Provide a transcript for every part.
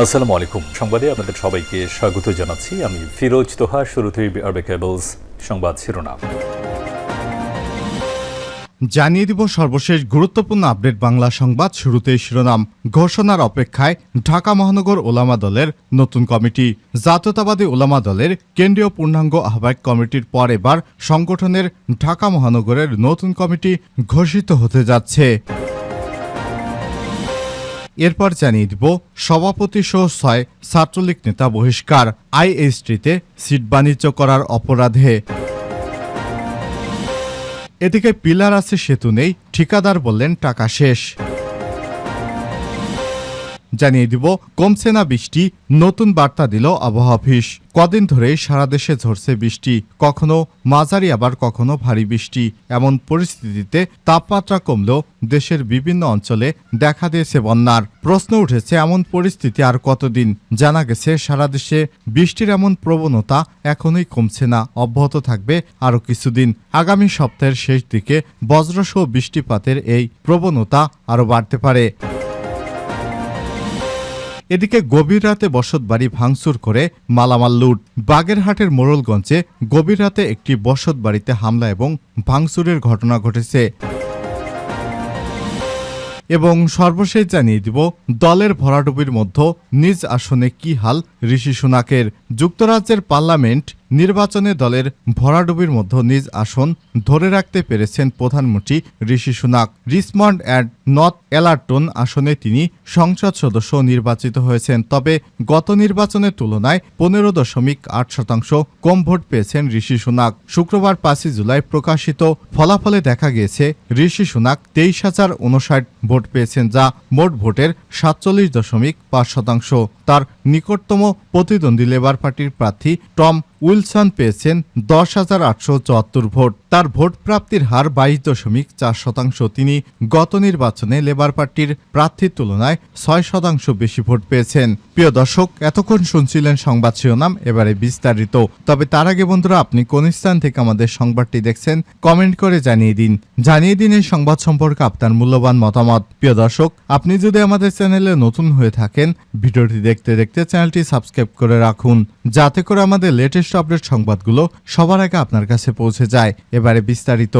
আসসালামু আলাইকুম। সংবাদে আপনাদের সবাইকে স্বাগত জানাচ্ছি। আমি ফিরোজ তোহা, শুরুতেই আরবে কেবলস সংবাদ শিরোনাম। জানিয়ে দিব সর্বশেষ গুরুত্বপূর্ণ আপডেট বাংলা সংবাদ শুরুতেই শিরোনাম। ঘোষণার অপেক্ষায় ঢাকা মহানগর ওলামা দলের নতুন কমিটি। জাতীয়তাবাদী ওলামা দলের কেন্দ্রীয় পূর্ণাঙ্গ আহ্বায়ক কমিটির পর এবার সংগঠনের ঢাকা মহানগরের নতুন কমিটি ঘোষিত হতে যাচ্ছে। এরপর জানিয়ে দিব, সভাপতি সহ ছয় ছাত্রলীগ নেতা বহিষ্কার, আইএসটিতে সিট বাণিজ্য করার অপরাধে। এদিকে পিলার আছে, সেতু নেই, ঠিকাদার বললেন, টাকা শেষ। জানিয়ে দিব, কমছে না বৃষ্টি, নতুন বার্তা দিল আবহাওয়া অফিস। কদিন ধরেই সারা দেশে ঝরছে বৃষ্টি, কখনো মাঝারি, আবার কখনো ভারী বৃষ্টি। এমন পরিস্থিতিতে তাপমাত্রা কমলেও দেশের বিভিন্ন অঞ্চলে দেখা দিয়েছে বন্যার। প্রশ্ন উঠেছে, এমন পরিস্থিতি আর কতদিন? জানা গেছে, সারা দেশে বৃষ্টির এমন প্রবণতা এখনই কমছে না। অব্যাহত থাকবে আরও কিছুদিন। আগামী সপ্তাহের শেষ দিকে বজ্রসহ বৃষ্টিপাতের এই প্রবণতা আরও বাড়তে পারে। এদিকে গভীর রাতে বসত বাড়ি ভাঙচুর করে মালামাল লুট। বাগেরহাটের মোরলগঞ্জে গভীর রাতে একটি বসত বাড়িতে হামলা এবং ভাঙচুরের ঘটনা ঘটেছে। এবং সর্বশেষ জানিয়ে দিব, দলের ভরাডুবির মধ্য নিজ আসনে কি হাল, ঋষি সুনাকের। যুক্তরাজ্যের পার্লামেন্ট নির্বাচনে দলের ভরাডুবির মধ্যে নিজ আসন ধরে রাখতে পেরেছেন প্রধানমন্ত্রী Rishi Sunak. Richmond and Northallerton আসনে তিনি সংসদ সদস্য নির্বাচিত হয়েছেন। তবে গত নির্বাচনের তুলনায় পনেরো দশমিক আট শতাংশ কম ভোট পেয়েছেন ঋষি সুনাক। শুক্রবার পাঁচই জুলাই প্রকাশিত ফলাফলে দেখা গিয়েছে, ঋষি সুনাক তেইশ হাজার উনষাট ভোট পেয়েছেন, যা মোট ভোটের সাতচল্লিশ দশমিক পাঁচ শতাংশ। তার নিকটতম প্রতিদ্বন্দ্বী লেবার পার্টির প্রার্থী টম উইলসন পেয়েছেন দশ হাজার আটশো চুয়াত্তর ভোট। তার ভোট প্রাপ্তির হার বাইশ দশমিক চার শতাংশ। তিনি গত নির্বাচনে লেবার পার্টির প্রার্থীর তুলনায় ছয় শতাংশ বেশি ভোট পেয়েছেন। প্রিয় দর্শক, এতক্ষণ শুনছিলেন সংবাদ শিরোনাম, এবারে বিস্তারিত। তবে তার আগে বন্ধুরা, আপনি কোন স্থান থেকে আমাদের সংবাদটি দেখছেন, কমেন্ট করে জানিয়ে দিন। জানিয়ে দিন এই সংবাদ সম্পর্কে আপনার মূল্যবান মতামত। প্রিয় দর্শক, আপনি যদি আমাদের চ্যানেলে নতুন হয়ে থাকেন, ভিডিওটি দেখতে দেখতে চ্যানেলটি সাবস্ক্রাইব করে রাখুন। যাতে করে আমাদের লেটেস্ট আপডেট সংবাদগুলো সবার আগে আপনার কাছে পৌঁছে যায়। এবারে বিস্তারিত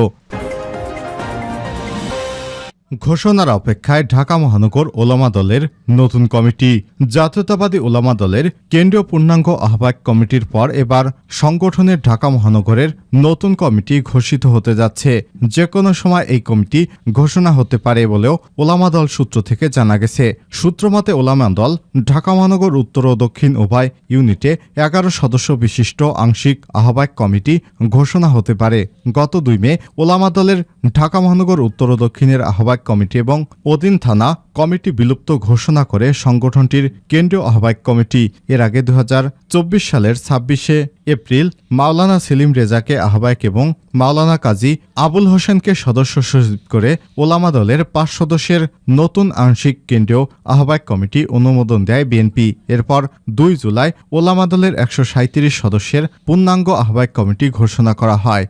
ঘোষণার অপেক্ষায় ঢাকা মহানগর ওলামা দলের নতুন কমিটি, জাতীয়তাবাদী ওলামা দলের কেন্দ্রীয় পূর্ণাঙ্গ আহ্বায়ক কমিটির পর এবার সংগঠনের ঢাকা মহানগরের নতুন কমিটি ঘোষিত হতে যাচ্ছে। যে কোনো সময় এই কমিটি ঘোষণা হতে পারে বলেও ওলামা দল সূত্র থেকে জানা গেছে। সূত্রমতে ওলামা দল ঢাকা মহানগর উত্তর ও দক্ষিণ উভয় ইউনিটে এগারো সদস্য বিশিষ্ট আংশিক আহ্বায়ক কমিটি ঘোষণা হতে পারে। গত দুই মে ওলামা দলের ঢাকা মহানগর উত্তর ও দক্ষিণের আহ্বায়ক কমিটি এবং অধীন থানা কমিটি বিলুপ্ত ঘোষণা করে সংগঠনটির কেন্দ্রীয় আহ্বায়ক কমিটি। এর আগে দু হাজার চব্বিশ সালের ছাব্বিশে এপ্রিল মাওলানা সেলিম রেজাকে আহ্বায়ক এবং মাওলানা কাজী আবুল হোসেনকে সদস্য সচিব করে ওলামা দলের পাঁচ সদস্যের নতুন আংশিক কেন্দ্রীয় আহ্বায়ক কমিটি অনুমোদন দেয় বিএনপি। এরপর দুই জুলাই ওলামা দলের একশো সাঁইত্রিশ সদস্যের পূর্ণাঙ্গ আহ্বায়ক কমিটি ঘোষণা করা হয়।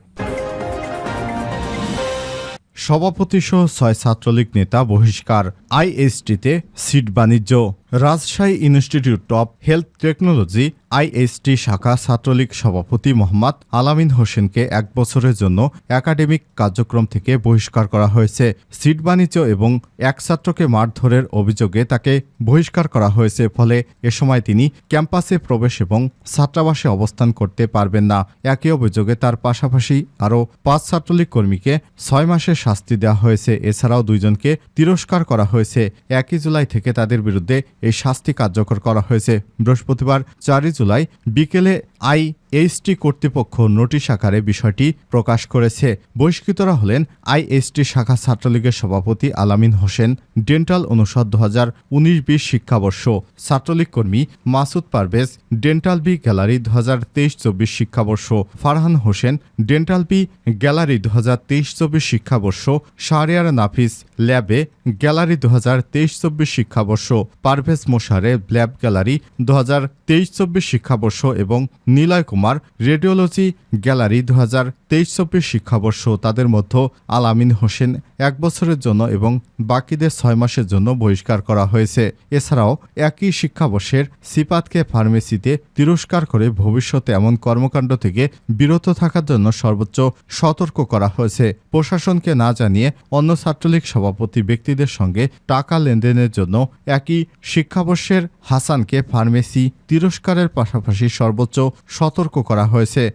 সভাপতি সহ ছয় ছাত্রলীগ নেতা বহিষ্কার আইএসটিতে সিট বাণিজ্য। Rajshahi institute of health technology, IST শাখা ছাত্রলীগ সভাপতি মোহাম্মদ আলামিন হোসেনকে এক বছরের জন্য একাডেমিক কার্যক্রম থেকে বহিষ্কার করা হয়েছে। সিট বাণিজ্য এবং এক ছাত্রকে মারধরের অভিযোগে তাকে বহিষ্কার করা হয়েছে, ফলে এ সময় তিনি ক্যাম্পাসে প্রবেশ এবং ছাত্রাবাসে অবস্থান করতে পারবেন না। একই অভিযোগে তার পাশাপাশি আরও পাঁচ ছাত্রলীগ কর্মীকে ছয় মাসের শাস্তি দেওয়া হয়েছে। এছাড়াও দুইজনকে তিরস্কার করা হয়েছে। একই জুলাই থেকে তাদের বিরুদ্ধে এই শাস্তি কার্যকর করা হয়েছে। বৃহস্পতিবার চারই জুলাই বিকেলে আই এইচটি কর্তৃপক্ষ নোটিশ আকারে বিষয়টি প্রকাশ করেছে। বহিষ্কৃতরা হলেন আইএসটি শাখা ছাত্রলীগের সভাপতি আলামিন হোসেন, ডেন্টাল অনুষদ দু হাজার উনিশ বিশ শিক্ষাবর্ষ, ছাত্রলীগ কর্মী Masud Parvez, dental B gallery দু হাজার তেইশ চব্বিশ শিক্ষাবর্ষ, Farhan Hossain, dental B gallery দু হাজার তেইশ চব্বিশ শিক্ষাবর্ষ, শাহরিয়ার নাফিস ল্যাবে গ্যালারি দু হাজার তেইশ চব্বিশ শিক্ষাবর্ষ, পারভেজ মোশারে ল্যাব গ্যালারি দু হাজার তেইশ চব্বিশ শিক্ষাবর্ষ এবং নিলয় কুমার কুমার রেডিওলজি গ্যালারি দু হাজার তেইশ চব্বিশ শিক্ষাবর্ষ তাদের মধ্যে আলামিন হোসেন এক বছরের জন্য এবং বাকিদের ছয় মাসের জন্য বহিষ্কার করা হয়েছে। এছাড়াও একই শিক্ষাবর্ষের সিপাতকে ফার্মেসিতে তিরস্কার করে ভবিষ্যতে এমন কর্মকাণ্ড থেকে বিরত থাকার জন্য সর্বোচ্চ সতর্ক করা হয়েছে। প্রশাসনকে না জানিয়ে অন্য ছাত্রলীগ সভাপতি ব্যক্তিদের সঙ্গে টাকা লেনদেনের জন্য একই শিক্ষাবর্ষের হাসানকে ফার্মেসি তিরস্কারের পাশাপাশি সর্বোচ্চ সতর্ক করা হয়েছে।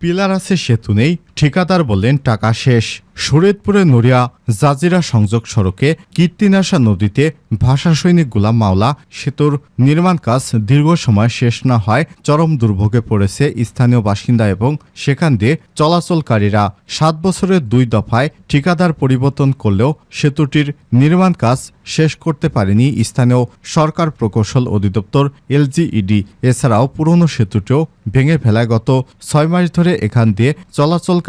পিলার আছে সেতু নেই। ঠিকাদার বললেন, টাকা শেষ। শরীয়তপুরে নড়িয়া জাজিরা সংযোগ সড়কে কীর্তিনাশা নদীতে ভাষা সৈনিক গুলাম মাওলা সেতুর নির্মাণ কাজ দীর্ঘ সময় শেষ না হয়, চরম দুর্ভোগে পড়েছে স্থানীয় বাসিন্দা এবং সেখান দিয়ে চলাচলকারীরা। সাত বছরের দুই দফায় ঠিকাদার পরিবর্তন করলেও সেতুটির নির্মাণ কাজ শেষ করতে পারেনি স্থানীয় সরকার প্রকৌশল অধিদপ্তর এলজিইডি। এছাড়াও পুরনো সেতুটিও ভেঙে ফেলায় গত ছয় মাস ধরে এখান দিয়ে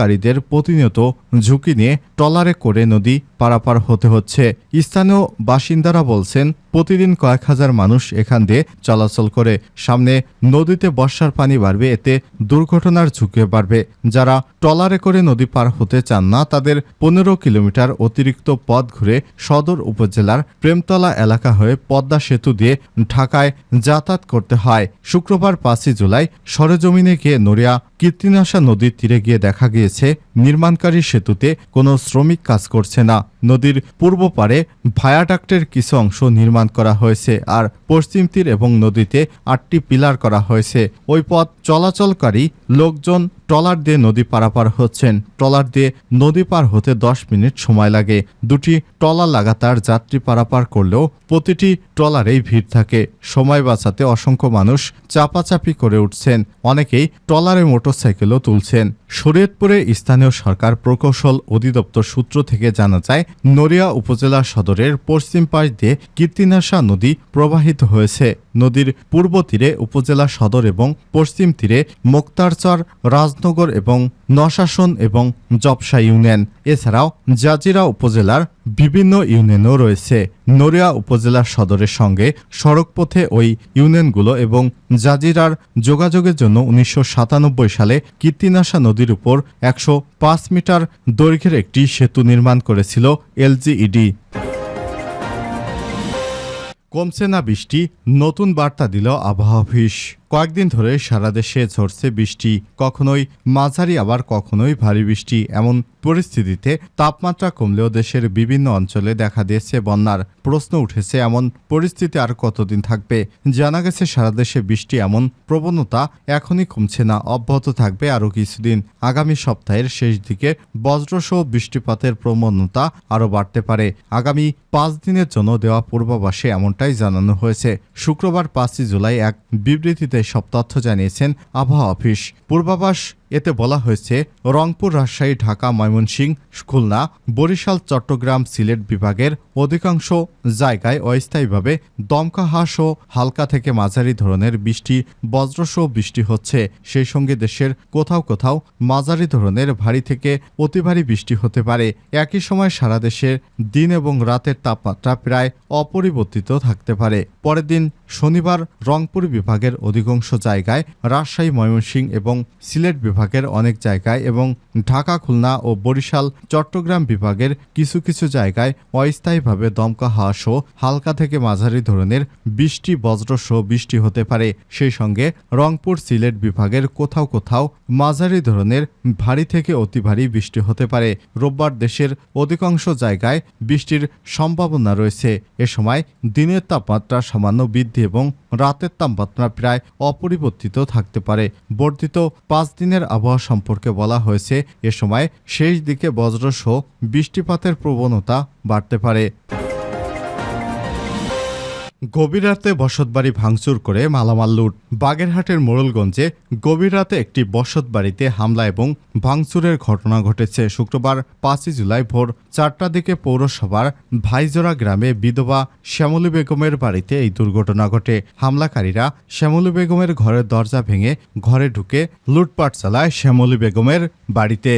চলাচলকারীদের প্রতিনিয়ত ঝুঁকি নিয়ে ট্রলারে করে নদী পারাপার হতে হচ্ছে। স্থানীয় বাসিন্দারা বলছেন, প্রতিদিন কয়েক হাজার মানুষ এখান দিয়ে চলাচল করে। সামনে নদীতে বর্ষার পানি বাড়বে, এতে দুর্ঘটনার ঝুঁকি বাড়বে। যারা ট্রলারে করে নদী পার হতে চান না, তাদের পনেরো কিলোমিটার অতিরিক্ত পথ ঘুরে সদর উপজেলার প্রেমতলা এলাকা হয়ে পদ্মা সেতু দিয়ে ঢাকায় যাতায়াত করতে হয়। শুক্রবার পাঁচই জুলাই সরেজমিনে গিয়ে নড়িয়া কীর্তিনাশা নদীর তীরে গিয়ে দেখা গিয়েছে, নির্মাণকারী সেতুতে কোনো শ্রমিক কাজ করছে না। নদীর পূর্ব পারে ভায়াডাক্টের কিছু অংশ নির্মাণ করা হয়েছে আর পশ্চিম তীর এবং নদীতে আটটি পিলার করা হয়েছে। ওই পথ চলাচলকারী লোকজন ট্রলার দিয়ে নদী পারাপার হচ্ছেন। ট্রলার দিয়ে নদী পার হতে দশ মিনিট সময় লাগে। দুটি ট্রলার লাগাতার যাত্রী পারাপার করলেও প্রতিটি ট্রলারেই ভিড় থাকে। সময় বাঁচাতে অসংখ্য মানুষ চাপাচাপি করে উঠছেন। অনেকেই ট্রলারে মোটরসাইকেলও তুলছেন। শরীয়তপুরে স্থানীয় সরকার প্রকৌশল অধিদপ্তর সূত্র থেকে জানা যায়, নড়িয়া উপজেলা সদরের পশ্চিম পাশ দিয়ে কীর্তিনাশা নদী প্রবাহিত হয়েছে। নদীর পূর্ব তীরে উপজেলা সদর এবং পশ্চিম তীরে মোক্তারচর, রাজনগর এবং নশাসন এবং জপসা ইউনিয়ন। এছাড়াও জাজিরা উপজেলার বিভিন্ন ইউনিয়নও রয়েছে। নড়িয়া উপজেলা সদরের সঙ্গে সড়কপথে ওই ইউনিয়নগুলো এবং জাজিরার যোগাযোগের জন্য উনিশশো সাতানব্বই সালে কীর্তিনাশা নদীর উপর একশো পাঁচ মিটার দৈর্ঘ্যের একটি সেতু নির্মাণ করেছিল এলজিইডি। কমছে না বৃষ্টি, নতুন বার্তা দিল আবহাওয়া কয়েকদিন ধরে সারা দেশে ঝরছে বৃষ্টি। কখনোই মাঝারি, আবার কখনোই ভারী বৃষ্টি। এমন পরিস্থিতিতে তাপমাত্রা কমলেও দেশের বিভিন্ন অঞ্চলে দেখা দিয়েছে বন্যার। প্রশ্ন উঠেছে, এমন পরিস্থিতি আর কতদিন থাকবে? জানা গেছে, সারা দেশে বৃষ্টি এমন প্রবণতা এখনই কমছে না। অব্যাহত থাকবে আরও কিছুদিন। আগামী সপ্তাহের শেষ দিকে বজ্রসহ বৃষ্টিপাতের প্রবণতা আরও বাড়তে পারে। আগামী পাঁচ দিনের জন্য দেওয়া পূর্বাভাসে এমনটাই জানানো হয়েছে। শুক্রবার পাঁচই জুলাই এক বিবৃতিতে সব তথ্য জানিয়েছেন আবহাওয়া অফিস। পূর্বাভাস এতে বলা হয়েছে, রংপুর, রাজশাহী, ঢাকা, ময়মনসিংহ, খুলনা, বরিশাল, চট্টগ্রাম, সিলেট বিভাগের অধিকাংশ জায়গায় অস্থায়ীভাবে দমকা হাঁস ও হালকা থেকে মাঝারি ধরনের বৃষ্টি, বজ্রসহ বৃষ্টি হচ্ছে। সেই সঙ্গে দেশের কোথাও কোথাও মাঝারি ধরনের ভারী থেকে অতি ভারী বৃষ্টি হতে পারে। একই সময় সারা দেশের দিন এবং রাতের তাপমাত্রা প্রায় অপরিবর্তিত থাকতে পারে। পরের দিন শনিবার রংপুর বিভাগের অধিকাংশ জায়গায় রাজশাহী, ময়মনসিংহ এবং সিলেট বিভাগের অনেক জায়গায় এবং ঢাকা, খুলনা ও বরিশাল, চট্টগ্রাম বিভাগের কিছু কিছু জায়গায় অস্থায়ীভাবে দমকা হাওয়া সহ হালকা থেকে মাঝারি ধরনের বৃষ্টি বজ্রসহ বৃষ্টি হতে পারে। সেই সঙ্গে রংপুর সিলেট বিভাগের কোথাও কোথাও মাঝারি ধরনের ভারী থেকে অতি ভারী বৃষ্টি হতে পারে। রোববার দেশের অধিকাংশ জায়গায় বৃষ্টির সম্ভাবনা রয়েছে। এ সময় দিনের তাপমাত্রা সামান্য বৃদ্ধি এবং রাতের তাপমাত্রা প্রায় অপরিবর্তিত থাকতে পারে। বর্ধিত পাঁচ দিনের আবহাওয়া সম্পর্কে বলা হয়েছে এ সময় শেষ দিকে বজ্রসহ বৃষ্টিপাতের প্রবণতা বাড়তে পারে। গভীর রাতে বসতবাড়ি ভাঙচুর করে মালামাল লুট বাগেরহাটের মোড়লগঞ্জে গভীর রাতে একটি বসতবাড়িতে হামলা এবং ভাঙচুরের ঘটনা ঘটেছে। শুক্রবার পাঁচই জুলাই ভোর চারটার দিকে পৌরসভার ভাইজোড়া গ্রামে বিধবা শ্যামলী বেগমের বাড়িতে এই দুর্ঘটনা ঘটে। হামলাকারীরা শ্যামলী বেগমের ঘরের দরজা ভেঙে ঘরে ঢুকে লুটপাট চালায় শ্যামলী বেগমের বাড়িতে।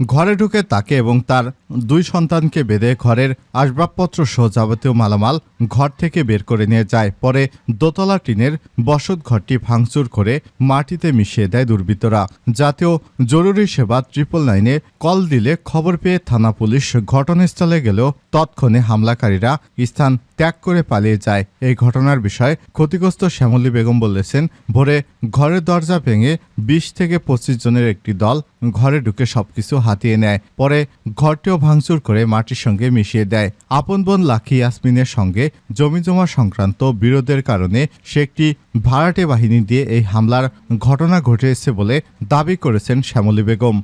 ঘরে ঢুকে তাকে এবং তার দুই সন্তানকে বেঁধে ঘরের আসবাবপত্র সহ যাবতীয় মালামাল ঘর থেকে বের করে নিয়ে যায়। পরে দোতলা টিনের বসত ঘরটি ভাঙচুর করে মাটিতে মিশিয়ে দেয় দুর্বৃত্তরা। জাতীয় জরুরি সেবা ট্রিপল নাইনে কল দিলে খবর পেয়ে থানা পুলিশ ঘটনাস্থলে গেলেও তৎক্ষণে হামলাকারীরা স্থান ত্যাগ করে পালিয়ে যায়। এই ঘটনার বিষয়ে ক্ষতিগ্রস্ত শ্যামলী বেগম বলেছেন, ভোরে ঘরের দরজা ভেঙে বিশ থেকে পঁচিশ জনের একটি দল ঘরে ঢুকে সবকিছু হাতিয়ে নেয়। পরে ঘরটিও ভাঙচুর করে মাটির সঙ্গে মিশিয়ে দেয়। আপন বোন লাখি ইয়াসমিনের সঙ্গে জমিজমা সংক্রান্ত বিরোধের কারণে সে একটি ভাড়াটে বাহিনী দিয়ে এই হামলার ঘটনা ঘটেছে বলে দাবি করেছেন শ্যামলী বেগম।